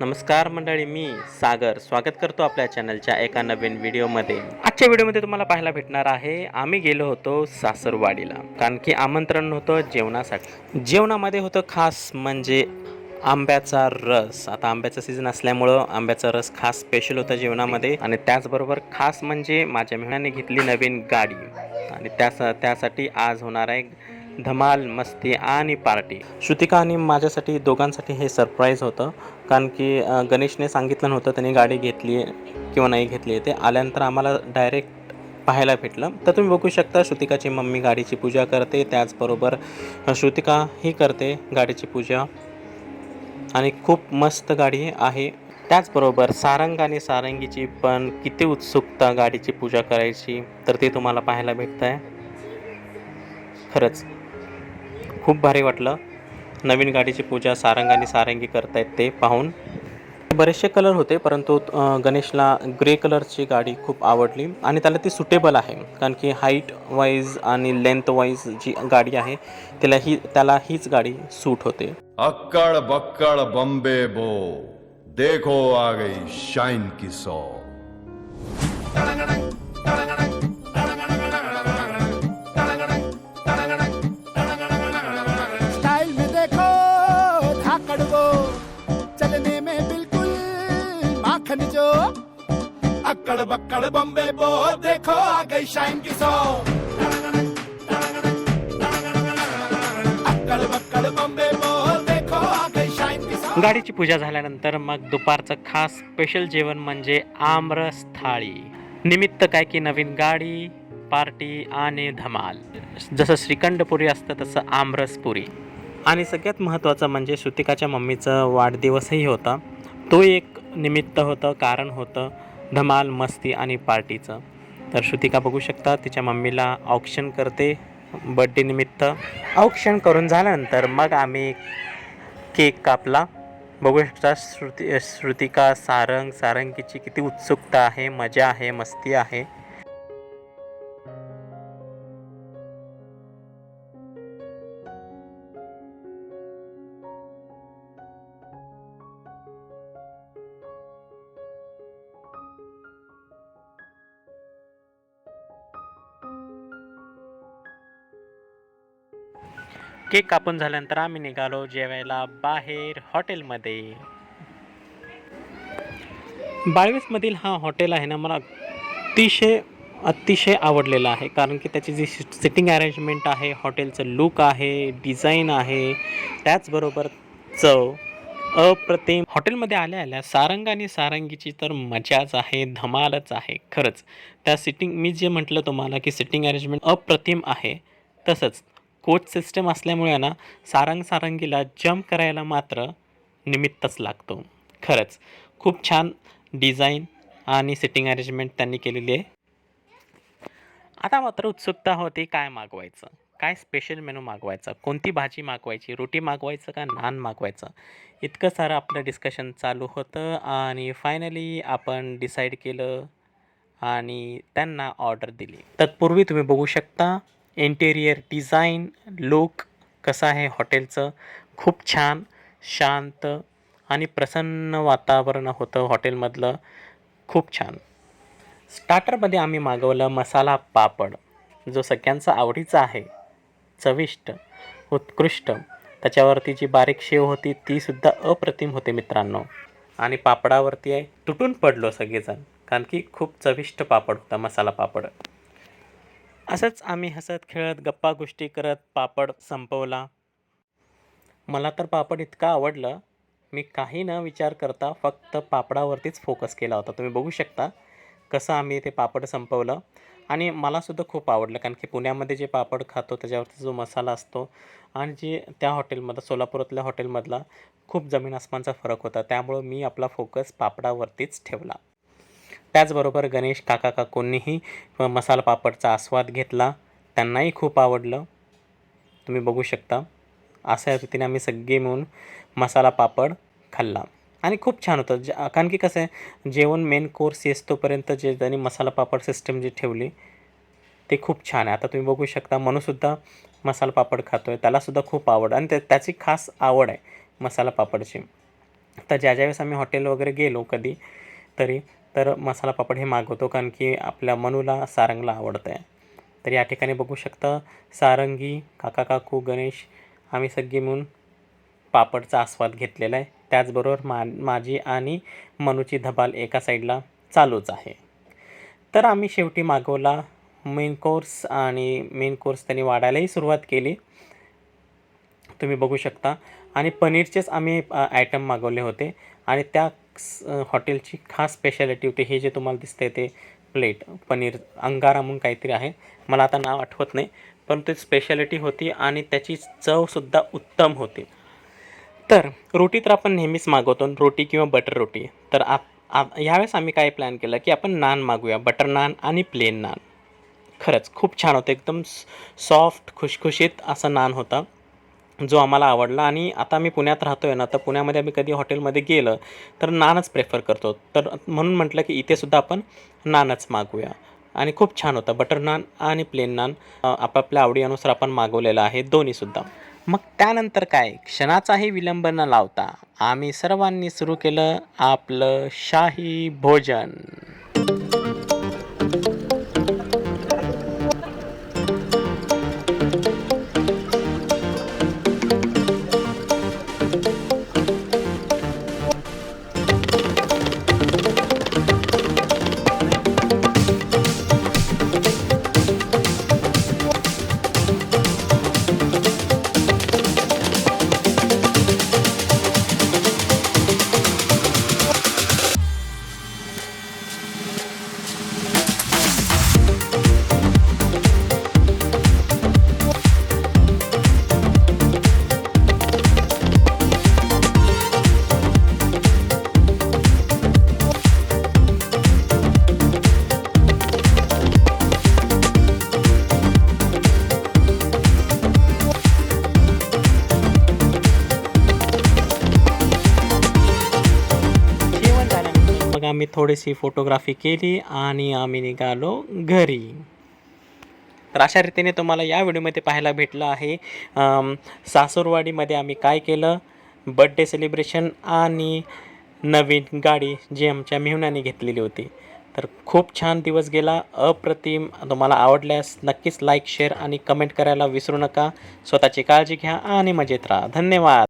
नमस्कार मंडळी मी सागर. स्वागत करतो आपल्या चॅनलच्या एका नवीन व्हिडिओमध्ये. आजच्या व्हिडिओमध्ये तुम्हाला पाहायला भेटणार आहे आम्ही गेलो होतो सासरवाडीला. कारण की आमंत्रण होतं जेवणासाठी. जेवणामध्ये होतं खास म्हणजे आंब्याचा रस. आता आंब्याचा सीझन असल्यामुळं आंब्याचा रस खास स्पेशल होता जेवणामध्ये. आणि त्याचबरोबर खास म्हणजे माझ्या मेहण्याने घेतली नवीन गाडी. आणि त्यास त्यासाठी आज होणार आहे धमाल मस्ती आणि पार्टी. श्रुतिका आणि माझ्यासाठी दोघांसाठी हे सरप्राईज होतं. कारण की गणेशने सांगितलं नव्हतं त्याने गाडी घेतली आहे किंवा नाही घेतली आहे. ते आल्यानंतर आम्हाला डायरेक्ट पाहायला भेटलं. तर तुम्ही बघू शकता श्रुतिकाची मम्मी गाडीची पूजा करते त्याचबरोबर श्रुतिका ही करते गाडीची पूजा. आणि खूप मस्त गाडी आहे. त्याचबरोबर सारंग आणि सारंगीची पण किती उत्सुकता गाडीची पूजा करायची तर ते तुम्हाला पाहायला भेटतं आहे खरंच खूप भारी वाटलं. नवीन गाडीची पूजा सारंग आणि सारंगी करतायत ते पाहून. बरेचसे कलर होते परंतु गणेशला ग्रे कलरची गाडी खूप आवडली आणि त्याला ती सुटेबल आहे. कारण की हाईट वाईज आणि लेंथ वाईज जी गाडी आहे त्याला ही त्याला हीच गाडी सूट होते. अक्कड़ बक्कड़ बॉम्बे बो देखो आ गई शाइन की सौ. माखन जो अक्कड़ बक्कड़ बम्बे बो देखो आ गई शाइन की सौ अक्कड़ बक्कड़ बम्बे बो देखो आ गई शाइन की सौ गाडीची पूजा झाल्यानंतर मग दुपारचं खास स्पेशल जेवण म्हणजे आमरस थाळी निमित्त काय की नवीन गाडी पार्टी आणि धमाल. जसं श्रीखंडपुरी असतं तसं आमरसपुरी आणि सगळ्यात महत्त्वाचं म्हणजे श्रुतिकाच्या मम्मीचं वाढदिवसही होता. तो एक निमित्त होतं कारण होतं धमाल मस्ती आणि पार्टीचं. तर श्रुतिका बघू शकता तिच्या मम्मीला ऑप्शन करते बड्डे निमित्त. ऑक्शन करून झाल्यानंतर मग आम्ही केक कापला. बघू शकता श्रुती श्रुतिका सारंग सारंगीची किती उत्सुकता आहे मजा आहे मस्ती आहे. केक कापून झाल्यानंतर आम्ही निघालो जेवायला बाहेर हॉटेलमध्ये. बाळवीसमधील हा हॉटेल आहे ना मला अतिशय अतिशय आवडलेला आहे. कारण की त्याची जी सिटिंग अरेंजमेंट आहे हॉटेलचं लुक आहे डिझाईन आहे त्याचबरोबर चव अप्रतिम. हॉटेलमध्ये आल्या आल्या सारंग आणि सारंगीची तर मजाच आहे धमालच आहे खरंच. त्या सिटिंग मी जे म्हटलं तुम्हाला की सिटिंग अरेंजमेंट अप्रतिम आहे तसंच. कोच सिस्टम असल्यामुळे ना सारंग सारंगीला जम्प करायला मात्र निमित्तच लागतो. खरंच खूप छान डिझाईन आणि सिटिंग अरेंजमेंट त्यांनी केलेली आहे. आता मात्र उत्सुकता होती काय मागवायचं? काय स्पेशल मेनू मागवायचा? कोणती भाजी मागवायची? रोटी मागवायचं का नान मागवायचं? इतकं सारं आपलं डिस्कशन चालू होतं आणि फायनली आपण डिसाईड केलं आणि त्यांना ऑर्डर दिली. तत्पूर्वी तुम्ही बघू शकता इंटेरियर डिझाईन लुक कसं आहे हॉटेलचं? खूप छान शांत आणि प्रसन्न वातावरण होतं हॉटेलमधलं. खूप छान. स्टार्टरमध्ये आम्ही मागवलं मसाला पापड जो सगळ्यांचा आवडीचा आहे. चविष्ट उत्कृष्ट. त्याच्यावरती जी बारीक शेव होती तीसुद्धा अप्रतिम होते मित्रांनो. आणि पापडावरती आहे तुटून पडलो सगळेजण. कारण की खूप चविष्ट पापड होता मसाला पापड. असंच आम्ही हसत खेळत गप्पा गोष्टी करत पापड संपवला. मला तर पापड इतका आवडलं मी काही न विचार करता फक्त पापडावरतीच फोकस केला होता. तुम्ही बघू शकता कसं आम्ही ते पापड संपवलं. आणि मलासुद्धा खूप आवडलं कारण की पुण्यामध्ये जे पापड खातो त्याच्यावरती जो मसाला असतो आणि जे त्या हॉटेलमधला सोलापुरातल्या हॉटेलमधला खूप जमीन आसमानचा फरक होता. त्यामुळं मी आपला फोकस पापडावरतीच ठेवला. त्याचबरोबर गणेश काका काकूंनीही मसाला पापडचा आस्वाद घेतला त्यांनाही खूप आवडलं. तुम्ही बघू शकता. अशा रीतीने आम्ही सगळे मिळून मसाला पापड खाल्ला. आणि खूप छान होतं. जे कारण की कसं आहे जेवण मेन कोर्स येतोपर्यंत जे त्यांनी मसाला पापड सिस्टम जी ठेवली ते खूप छान आहे. आता तुम्ही बघू शकता मनूसुद्धा मसाला पापड खातो आहे त्यालासुद्धा खूप आवड आणि त्या त्याची खास आवड आहे मसाला पापडची. तर ज्या ज्यावेळेस आम्ही हॉटेल वगैरे गेलो कधी तरी तर मसाला पापड हे मागवतो कारण की आपल्या मनूला सारंगला आवडतं आहे तर या ठिकाणी बघू शकता सारंगी काका काकू गणेश आम्ही सगळी मिळून पापडचा आस्वाद घेतलेला आहे. त्याचबरोबर मा माझी आणि मनूची धबाल एका साईडला चालूच आहे. तर आम्ही शेवटी मागवला मेन कोर्स आणि मेन कोर्स त्यांनी वाढायलाही सुरुवात केली. तुम्ही बघू शकता. आणि पनीरचेच आम्ही आयटम मागवले होते. आणि त्या हॉटेलची खास स्पेशालिटी होती. हे जे तुम्हाला दिसते ते प्लेट पनीर अंगारा म्हणून काहीतरी आहे. मला आता नाव आठवत नाही पण स्पेशालिटी होती आणि त्याची चवसुद्धा उत्तम होती. तर रोटी तर आपण नेहमीच मागवतो रोटी किंवा बटर रोटी. तर आप आप ह्यावेळेस आम्ही काय प्लॅन केलं की आपण नान मागूया बटर नान आणि प्लेन नान. खरंच खूप छान होतं. एकदम सॉफ्ट खुशखुशीत असा नान होता. जो आम्हाला आवडला आणि आता मी पुण्यात राहतो आहे ना तर पुण्यामध्ये आम्ही कधी हॉटेलमध्ये गेलं तर नानच प्रेफर करतो. तर म्हणून म्हटलं की इथेसुद्धा आपण नानच मागूया. आणि खूप छान होतं. बटर नान आणि प्लेन नान आपापल्या आवडीनुसार आपण मागवलेलं आहे. दोन्हीसुद्धा मग त्यानंतर काय? क्षणाचाही विलंब न लावता आम्ही सर्वांनी सुरू केलं आपलं शाही भोजन. आम्ही थोडीशी फोटोग्राफी केली आणि आम्ही निघालो घरी. तर अशा रीतीने तुम्हाला या व्हिडिओमध्ये पाहायला भेटलं आहे सासूरवाडीमध्ये आम्ही काय केलं? बड्डे सेलिब्रेशन आणि नवीन गाडी जी आमच्या मेहुण्याने घेतलेली होती. तर खूप छान दिवस गेला अप्रतिम. तुम्हाला आवडल्यास नक्कीच लाईक शेअर आणि कमेंट करायला विसरू नका. स्वतःची काळजी घ्या आणि मजेत राहा. धन्यवाद!